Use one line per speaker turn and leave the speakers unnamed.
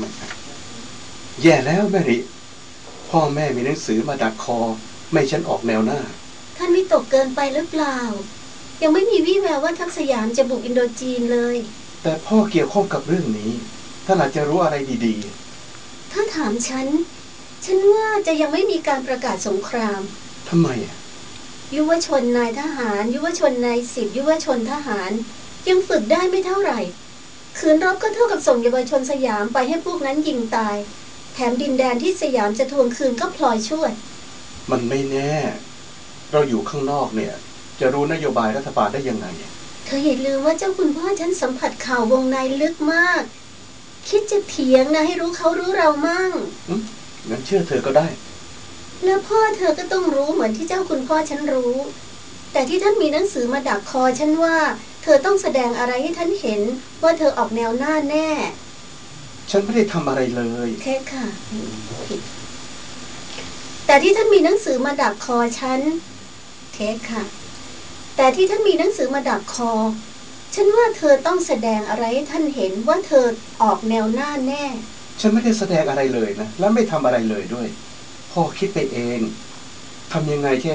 แม่แย่แล้วแม่ริ พ่อแม่มีหนังสือมาดักคอ ไม่ให้ฉันออกแนวหน้า
ท่านวิตกเกินไปหรือเปล่า ยังไม่มีวี่แววว่าทักษยามจะบุกอินโดจีนเลย
แต่พ่อเกี่ยวข้องกับเรื่องนี้ท่านอาจจะรู้อะไรดี
ถ้าถามฉัน ฉันว่าจะยังไม่มีการประกาศสงคราม
ๆทำไมอะ
ยุวชนนายทหาร ยุวชนนายสิบยุวชนทหาร ยังฝึกได้ไม่เท่าไหร่ คืนรบก็เท่ากับส่งเยาวชนสยามไปให้พวกนั้นยิงตาย แถมดินแดนที่สยามจะทวงคืนก็พลอยช่วย
มันไม่แน่ เราอยู่ข้างนอกเนี่ย จะรู้นโยบายรัฐบาลได้ยังไง
เธออย่าลืมว่าเจ้าคุณพ่อฉันสัมผัสข่าววงในลึกมาก คิดจะเถียงนะให้รู้เขารู้เรามั่ง
งั้นเชื่อเธอก็ได้
แล้วพ่อเธอก็ต้องรู้เหมือนที่เจ้าคุณพ่อฉันรู้ แต่ที่ท่านมีหนังสือมาดักคอฉันว่า เธอต้องแสดงอะไรให้ท่านเห็นว่าเธอออกแนวหน้าแน่
ฉันไม่ได้ทำอะไรเลย
แค่ค่ะผิดแต่ที่ท่านมีหนังสือมาดักคอฉันเทคค่ะ แต่ที่ท่านมีหนังสือมาดักคอ ฉันว่าเธอต้องแสดงอะไรให้ท่านเห็นว่าเธอออกแนวหน้าแน่
ฉันไม่ได้แสดงอะไรเลยนะ และไม่ทำอะไรเลยด้วยพ่อคิดไปเองทำยังไงที่